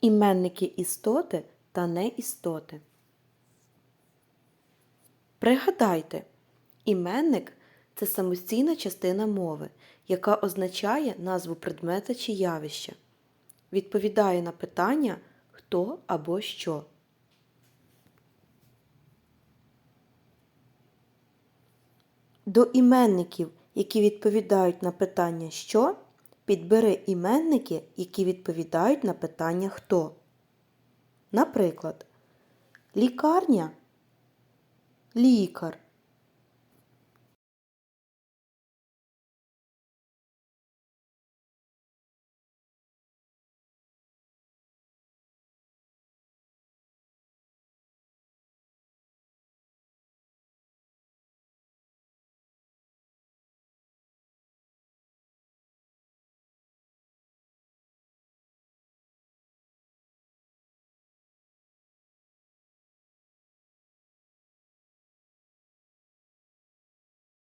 Іменники істоти та неістоти. Пригадайте, іменник це самостійна частина мови, яка означає назву предмета чи явища. Відповідає на питання хто або що. До іменників, які відповідають на питання що, підбери іменники, які відповідають на питання хто. Наприклад, лікарня лікар,